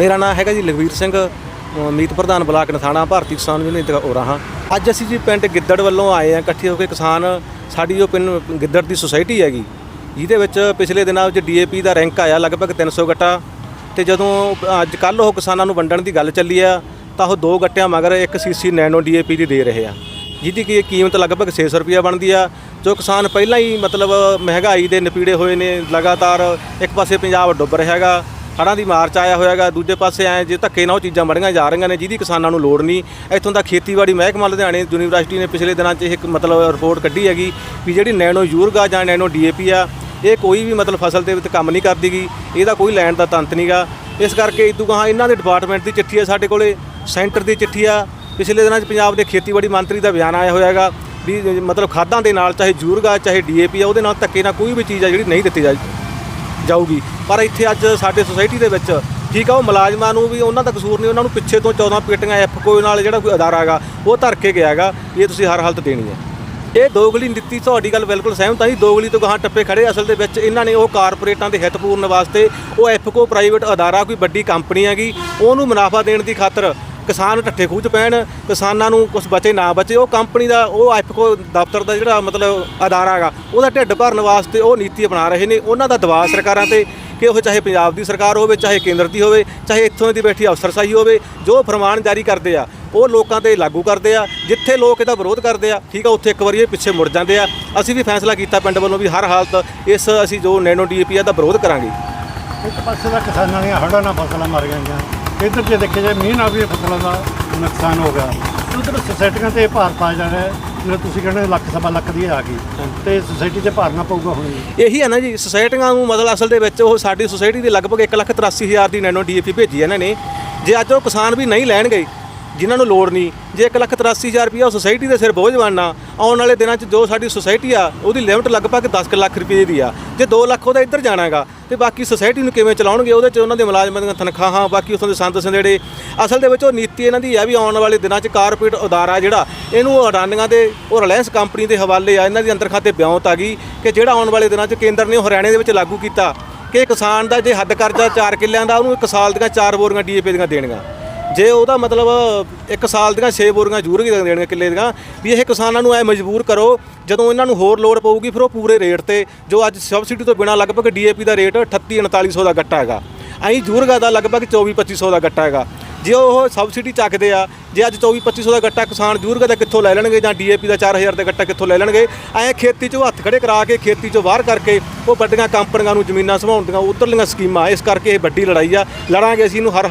ਮੇਰਾ ਨਾਮ ਹੈਗਾ ਜੀ ਲਖਵੀਰ ਸਿੰਘ ਮੀਤ ਪ੍ਰਧਾਨ ਬਲਾਕ ਨਥਾਣਾ, ਭਾਰਤੀ ਕਿਸਾਨ ਯੂਨੀਅਨ ਤੇ ਹਾਂ ਅੱਜ ਅਸੀਂ ਜੀ ਪਿੰਡ ਗਿੱਦੜ ਵੱਲੋਂ ਆਏ ਆ ਇਕੱਠੇ ਹੋ ਕੇ ਕਿਸਾਨ, ਸਾਡੀ ਜੋ ਪਿੰਡ ਗਿੱਦੜ ਦੀ ਸੁਸਾਇਟੀ ਹੈਗੀ, ਜਿਹਦੇ ਵਿੱਚ ਪਿਛਲੇ ਦਿਨਾਂ ਵਿੱਚ ਡੀਏਪੀ ਦਾ ਰੈਂਕ ਆਇਆ ਲਗਭਗ 300 ਗੱਟਾ, ਤੇ ਜਦੋਂ ਅੱਜ ਕੱਲ ਉਹ ਕਿਸਾਨਾਂ ਨੂੰ ਵੰਡਣ ਦੀ ਗੱਲ ਚੱਲੀ ਆ, ਤਾਂ ਉਹ ਦੋ ਗੱਟਿਆਂ ਮਗਰ ਇੱਕ ਸੀਸੀ ਨੈਨੋ ਡੀਏਪੀ ਦੀ ਦੇ ਰਹੇ ਆ। ਜਿਹਦੀ ਕੀ ਕੀਮਤ ਲਗਭਗ 600 ਰੁਪਏ ਬਣਦੀ ਆ, ਜੋ ਕਿਸਾਨ ਪਹਿਲਾਂ ਹੀ ਮਤਲਬ ਮਹਿੰਗਾਈ ਦੇ ਨਪੀੜੇ ਹੋਏ ਨੇ, ਲਗਾਤਾਰ ਇੱਕ ਪਾਸੇ ਪੰਜਾਬ ਡੁੱਬ ਰਿਹਾ ਹੈਗਾ ਹੜ੍ਹਾਂ ਦੀ ਮਾਰ ਚ ਆਇਆ ਹੋਇਆਗਾ, ਦੂਜੇ ਪਾਸੇ ਐ ਜੇ ਧੱਕੇ ਨਾਲ ਉਹ ਚੀਜ਼ਾਂ ਮੜੀਆਂ ਜਾ ਰਹੀਆਂ ਨੇ ਜਿਹਦੀ ਕਿਸਾਨਾਂ ਨੂੰ ਲੋੜ ਨਹੀਂ। ਇੱਥੋਂ ਦਾ ਖੇਤੀਬਾੜੀ ਮਹਿਕਮਾ ਲੁਧਿਆਣੇ ਯੂਨੀਵਰਸਿਟੀ ਨੇ ਪਿਛਲੇ ਦਿਨਾਂ 'ਚ ਇੱਕ ਮਤਲਬ ਰਿਪੋਰਟ ਕੱਢੀ ਹੈਗੀ ਵੀ ਜਿਹੜੀ ਨੈਨੋ ਯੂਰਗਾ ਜਾਂ ਨੈਨੋ ਡੀਏਪੀ ਆ, ਇਹ ਕੋਈ ਵੀ ਮਤਲਬ ਫਸਲ ਦੇ ਵਿੱਚ ਕੰਮ ਨਹੀਂ ਕਰਦੀਗੀ, ਇਹਦਾ ਕੋਈ ਲੈਣ ਦਾ ਤੰਤ ਨਹੀਂਗਾ। ਇਸ ਕਰਕੇ ਇਦੋਂ ਗਾਹਾਂ ਇਹਨਾਂ ਦੇ ਡਿਪਾਰਟਮੈਂਟ ਦੀ ਚਿੱਠੀ ਆ, ਸਾਡੇ ਕੋਲੇ ਸੈਂਟਰ ਦੀ ਚਿੱਠੀ ਆ। ਪਿਛਲੇ ਦਿਨਾਂ 'ਚ ਪੰਜਾਬ ਦੇ ਖੇਤੀਬਾੜੀ ਮੰਤਰੀ ਦਾ ਬਿਆਨ ਆਇਆ ਹੋਇਆ ਹੈਗਾ ਵੀ ਮਤਲਬ ਖਾਦਾਂ ਦੇ ਨਾਲ, ਚਾਹੇ ਯੂਰਗਾ, ਚਾਹੇ ਡੀਏਪੀ ਆ, ਉਹਦੇ ਨਾਲ ਧੱਕੇ ਨਾਲ ਕੋਈ ਵੀ ਚੀਜ਼ ਆ ਜਿਹੜੀ ਨਹੀਂ ਦਿੱਤੀ ਜਾ ਜਾਊਗੀ। ਪਰ ਇੱਥੇ ਅੱਜ ਸਾਡੇ ਸੁਸਾਇਟੀ ਦੇ ਵਿੱਚ ਠੀਕ ਆ, ਉਹ ਮੁਲਾਜ਼ਮਾਂ ਨੂੰ ਵੀ, ਉਹਨਾਂ ਦਾ ਕਸੂਰ ਨਹੀਂ, ਉਹਨਾਂ ਨੂੰ ਪਿੱਛੇ ਤੋਂ 14 ਪੇਟੀਆਂ ਐਫ ਕੋਈ ਨਾਲ ਜਿਹੜਾ ਕੋਈ ਅਦਾਰਾ ਹੈਗਾ, ਉਹ ਧਰ ਕੇ ਗਿਆ ਹੈਗਾ, ਇਹ ਤੁਸੀਂ ਹਰ ਹਾਲਤ ਦੇਣੀ ਹੈ। ਇਹ ਦੋਗਲੀ ਨੀਤੀ ਤੁਹਾਡੀ ਗੱਲ ਬਿਲਕੁਲ ਸਹਿਮਤ ਹਾਂ ਜੀ ਦੋਗਲੀ ਤੋਂ ਗਾਹਾਂ ਟੱਪੇ ਖੜੇ ਅਸਲ ਦੇ ਵਿੱਚ। ਇਹਨਾਂ ਨੇ ਉਹ ਕਾਰਪੋਰੇਟਾਂ ਦੇ ਹਿੱਤ ਪੂਰਨ ਵਾਸਤੇ ਉਹ ਐਫਕੋ ਪ੍ਰਾਈਵੇਟ ਅਦਾਰਾ, ਕੋਈ ਵੱਡੀ ਕੰਪਨੀ ਹੈਗੀ, ਉਹਨੂੰ ਮੁਨਾਫਾ ਦੇਣ ਦੀ ਖਾਤਰ ਕਿਸਾਨ ਢੱਠੇ ਖੂਚ ਪੈਣ, ਕਿਸਾਨਾਂ ਨੂੰ ਕੁਝ ਬਚੇ ਨਾ ਬਚੇ, ਉਹ ਕੰਪਨੀ ਦਾ, ਉਹ ਐਫਕੋ ਦਫ਼ਤਰ ਦਾ ਜਿਹੜਾ ਮਤਲਬ ਅਦਾਰਾ ਹੈਗਾ, ਉਹਦਾ ਢਿੱਡ ਭਰਨ ਵਾਸਤੇ ਉਹ ਨੀਤੀ ਅਪਣਾ ਰਹੇ ਨੇ। ਉਹਨਾਂ ਦਾ ਦਬਾਅ ਸਰਕਾਰਾਂ ਤੇ ਕਿ ਉਹ ਚਾਹੇ ਪੰਜਾਬ ਦੀ ਸਰਕਾਰ ਹੋਵੇ, ਚਾਹੇ ਕੇਂਦਰ ਦੀ ਹੋਵੇ, ਚਾਹੇ ਇੱਥੋਂ ਦੀ ਬੈਠੀ ਅਫਸਰਸ਼ਾਹੀ ਹੋਵੇ, ਜੋ ਫਰਮਾਨ ਜਾਰੀ ਕਰਦੇ ਆ, ਉਹ ਲੋਕਾਂ ਤੇ ਲਾਗੂ ਕਰਦੇ ਆ। ਜਿੱਥੇ ਲੋਕ ਇਹਦਾ ਵਿਰੋਧ ਕਰਦੇ ਆ, ਠੀਕ ਆ, ਉੱਥੇ ਇੱਕ ਵਾਰੀ ਇਹ ਪਿੱਛੇ ਮੁੜ ਜਾਂਦੇ ਆ। ਅਸੀਂ ਵੀ ਫੈਸਲਾ ਕੀਤਾ ਪਿੰਡ ਵੱਲੋਂ ਵੀ ਹਰ ਹਾਲਤ, ਇਸ ਅਸੀਂ ਜੋ ਨੈਨੋ ਡੀਏਪੀ ਆ ਦਾ ਵਿਰੋਧ ਕਰਾਂਗੇ। ਇੱਕ ਪਾਸੇ ਦਾ ਕਿਸਾਨਾਂ ਦੀਆਂ ਹੜ੍ਹਾਂ ਨਾਲ ਫਸਲਾਂ ਮਰ ਗਈਆਂ। ਇੱਧਰ ਜੇ ਦੇਖਿਆ ਜਾਏ, ਮੀਂਹ ਨਾਲ ਵੀ ਫਸਲਾਂ ਦਾ ਨੁਕਸਾਨ ਹੋ ਗਿਆ। ਉਧਰ ਸੁਸਾਇਟੀਆਂ ਤੇ ਭਾਰ ਪਾਇਆ ਜਾਣਾ ਹੈ, ਜਿਵੇਂ ਤੁਸੀਂ ਕਹਿੰਦੇ ਲੱਖ ਸਵਾ ਲੱਖ ਦੀ ਆ ਗਈ। ਤੇ ਸੁਸਾਇਟੀ 'ਚ ਭਾਰਨਾ ਪਊਗਾ ਹੁਣ ਜੀ। ਇਹੀ ਹੈ ਨਾ ਜੀ, ਸੁਸਾਇਟੀਆਂ ਨੂੰ ਮਤਲਬ ਅਸਲ ਦੇ ਵਿੱਚ ਉਹ ਸਾਡੀ ਸੁਸਾਇਟੀ ਦੇ ਲਗਭਗ 183000 ਦੀ ਨੈਨੋ ਡੀਏਪੀ ਭੇਜੀ ਇਹਨਾਂ ਨੇ। ਜੇ ਅੱਜ ਉਹ ਕਿਸਾਨ ਵੀ ਨਹੀਂ ਲੈਣਗੇ ਜਿਨ੍ਹਾਂ ਨੂੰ ਲੋੜ ਨਹੀਂ। ਜੇ 183000 ਰੁਪਇਆ ਉਹ ਸੁਸਾਇਟੀ ਦੇ ਸਿਰ ਬੋਝ ਬਣਨਾ, ਆਉਣ ਵਾਲੇ ਦਿਨਾਂ 'ਚ ਜੋ ਸਾਡੀ ਸੁਸਾਇਟੀ ਆ, ਉਹਦੀ ਲਿਮਟ ਲਗਭਗ 10 ਕੁ ਲੱਖ ਰੁਪਏ ਦੀ ਆ। ਜੇ 2 ਲੱਖ ਉਹਦਾ ਇੱਧਰ ਜਾਣਾ ਜਾਣਾਗਾ, ਤੇ ਬਾਕੀ ਸੁਸਾਇਟੀ ਨੂੰ ਕਿਵੇਂ ਚਲਾਉਣਗੇ, ਉਹਦੇ 'ਚ ਉਹਨਾਂ ਦੇ ਮੁਲਾਜ਼ਮਾਂ ਦੀਆਂ ਤਨਖਾਹਾਂ, ਬਾਕੀ ਉੱਥੋਂ ਦੇ ਸੰਦ ਸੰਦੇੜੇ। ਅਸਲ ਦੇ ਵਿੱਚ ਉਹ ਨੀਤੀ ਇਹਨਾਂ ਦੀ ਆ ਵੀ ਆਉਣ ਵਾਲੇ ਦਿਨਾਂ 'ਚ ਕਾਰਪੋਰੇਟ ਅਦਾਰਾ ਜਿਹੜਾ, ਇਹਨੂੰ ਅਡਾਨੀਆਂ ਦੇ, ਉਹ ਰਿਲਾਇੰਸ ਕੰਪਨੀ ਦੇ ਹਵਾਲੇ ਆ, ਇਹਨਾਂ ਦੀ ਅੰਦਰ ਖਾਤੇ ਬਿਆਉਤ ਆ ਗਈ ਕਿ ਜਿਹੜਾ ਆਉਣ ਵਾਲੇ ਦਿਨਾਂ 'ਚ ਕੇਂਦਰ ਨੇ ਉਹ ਹਰਿਆਣੇ ਦੇ ਵਿੱਚ ਲਾਗੂ ਕੀਤਾ ਕਿ ਕਿਸਾਨ ਦਾ ਜੇ ਹੱਦ ਕਰਜ਼ਾ 4 ਕਿੱਲਿਆਂ ਦਾ, ਉਹਨੂੰ ਇੱਕ ਸਾਲ ਦੀਆਂ 4 ਬੋਰੀਆਂ ਡੀਏਪੀ ਦੀਆਂ ਦੇਣੀਆਂ ਜੇ ਉਹਦਾ ਮਤਲਬ ਇੱਕ ਸਾਲ ਦੀਆਂ 6 ਬੋਰੀਆਂ ਜ਼ਰੂਰ ਦੇਣੀਆਂ ਕਿੱਲੇ ਦੀਆਂ, ਵੀ ਇਹ ਕਿਸਾਨਾਂ ਨੂੰ ਐ ਮਜਬੂਰ ਕਰੋ, ਜਦੋਂ ਇਹਨਾਂ ਨੂੰ ਹੋਰ ਲੋੜ ਪਊਗੀ ਫਿਰ ਉਹ ਪੂਰੇ ਰੇਟ ਤੇ, ਜੋ ਅੱਜ ਸਬਸਿਡੀ ਤੋਂ ਬਿਨਾ ਲਗਭਗ ਡੀਏਪੀ ਦਾ ਰੇਟ 38 3900 ਦਾ ਗੱਟਾ ਹੈਗਾ। ਐਂ ਜੂਰਗਾ ਦਾ ਲਗਭਗ 24 2500 ਦਾ ਗੱਟਾ ਹੈਗਾ। ਜੇ ਉਹ ਸਬਸਿਡੀ ਚੱਕਦੇ ਆ, ਜੇ ਅੱਜ 24 2500 ਦਾ ਗੱਟਾ ਕਿਸਾਨ ਜੂਰਗਾ ਦਾ ਕਿੱਥੋਂ ਲੈ ਲੈਣਗੇ ਜਾਂ ਡੀਏਪੀ ਦਾ 4000 ਦਾ ਗੱਟਾ ਕਿੱਥੋਂ ਲੈ ਲੈਣਗੇ, ਐਂ ਖੇਤੀ 'ਚੋਂ ਹੱਥ ਖੜੇ ਕਰਾ ਕੇ, ਖੇਤੀ 'ਚੋਂ ਬਾਹਰ ਕਰਕੇ ਉਹ ਵੱਡੀਆਂ ਕੰਪਨੀਆਂ ਨੂੰ ਜ਼ਮੀਨਾਂ ਸੰਭਾਉਣ ਦੀਆਂ ਉਧਰਲੀਆਂ ਸਕੀਮਾਂ, ਇਸ ਕਰਕੇ ਇਹ ਵੱਡੀ ਲੜਾਈ ਆ। ਲੜਾਂਗੇ ਅਸੀਂ ਇਹਨੂੰ ਹਰ